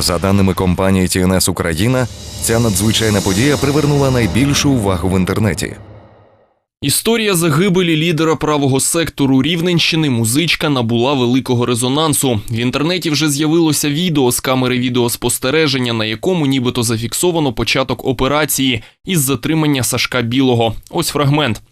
За даними компанії TNS Україна, ця надзвичайна подія привернула найбільшу увагу в інтернеті. Історія загибелі лідера правого сектору Рівненщини музичка набула великого резонансу. В інтернеті вже з'явилося відео з камери відеоспостереження, на якому нібито зафіксовано початок операції із затримання Сашка Білого. Ось фрагмент.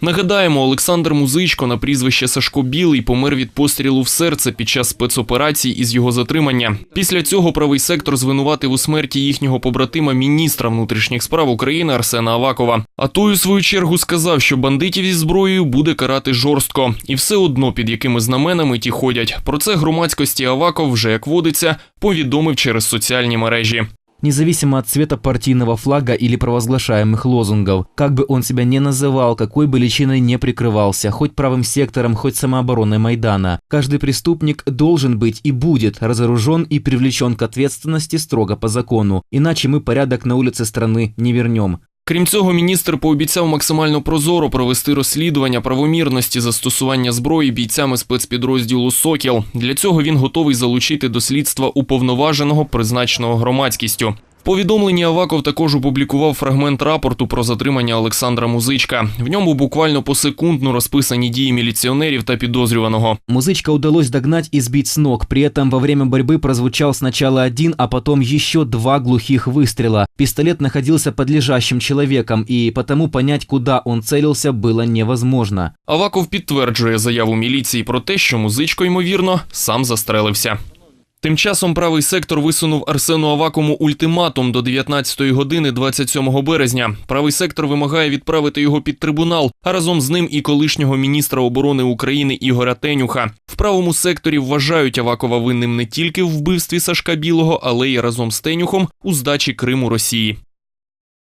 Нагадаємо, Олександр Музичко на прізвище Сашко Білий помер від пострілу в серце під час спецоперації із його затримання. Після цього правий сектор звинуватив у смерті їхнього побратима міністра внутрішніх справ України Арсена Авакова. А той у свою чергу сказав, що бандитів зі зброєю буде карати жорстко, і все одно під якими знаменами ті ходять. Про це громадськості Аваков вже як водиться повідомив через соціальні мережі. Независимо от цвета партийного флага или провозглашаемых лозунгов, как бы он себя ни называл, какой бы личиной не прикрывался, хоть правым сектором, хоть самообороной Майдана, каждый преступник должен быть и будет разоружен и привлечен к ответственности строго по закону, иначе мы порядок на улице страны не вернем. Крім цього, міністр пообіцяв максимально прозоро провести розслідування правомірності застосування зброї бійцями спецпідрозділу Сокіл. Для цього він готовий залучити до слідства уповноваженого, призначеного громадськістю. В повідомленні Аваков також опублікував фрагмент рапорту про затримання Олександра Музичка. В ньому буквально посекундно розписані дії міліціонерів та підозрюваного. Музычка удалось догнать и сбить с ног, при этом во время борьбы прозвучал сначала один, а потом еще два глухих выстрела. Пистолет находился под лежащим человеком, и потому понять, куда он целился, было невозможно. Аваков підтверджує заяву міліції про те, що музичко, ймовірно, сам застрелився. Тим часом правий сектор висунув Арсену Авакому ультиматум до 19 години 27 березня. Правий сектор вимагає відправити його під трибунал, а разом з ним і колишнього міністра оборони України Ігоря Тенюха. В правому секторі вважають Авакова винним не тільки в вбивстві Сашка Білого, але й разом з Тенюхом у здачі Криму Росії.